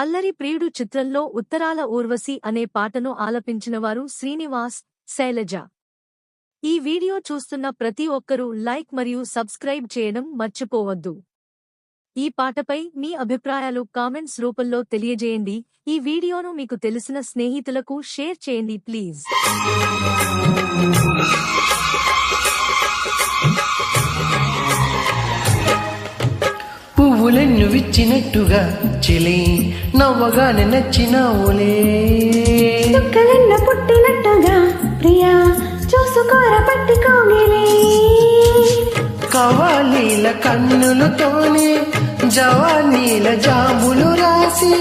అల్లరి ప్రియుడు చిత్రంలో ఉత్తరాల ఊర్వశి అనే పాటను ఆలపించినవారు శ్రీనివాస్ శైలజ. ఈ వీడియో చూస్తున్న ప్రతి ఒక్కరూ లైక్ మరియు సబ్స్క్రైబ్ చేయడం మర్చిపోవద్దు. ఈ పాటపై మీ అభిప్రాయాలు కామెంట్స్ రూపంలో తెలియజేయండి. ఈ వీడియోను మీకు తెలిసిన స్నేహితులకు షేర్ చేయండి ప్లీజ్. పువ్వులెన్ను విచ్చినట్టుగా చెలి. నవ్వగానే నచ్చినావులే చుక్కలెన్న పుట్టినట్టుగా ప్రియా చూసుకోర పట్టుకోగిలే కవాలీల కన్నులతోనే జవానీల జాబులు రాసి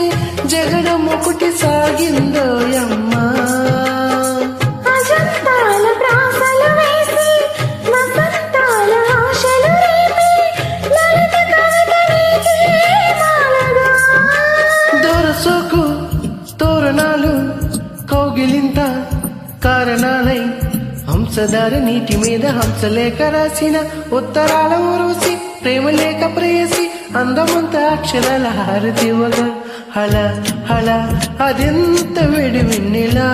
జగడముకుటి సాగిందోయమ్మా. అజంతాల దొరసోకు తోరణాలు కౌగిలింత కారణాలై హంసదార నీటి మీద హంసలేఖ రాసిన ఉత్తరాల ఊరుసి ప్రేమలేఖ ప్రేయసి అందమంత అక్షరాల హారతివ్వగా హళ హళ అదెంత వెడి విన్నెలా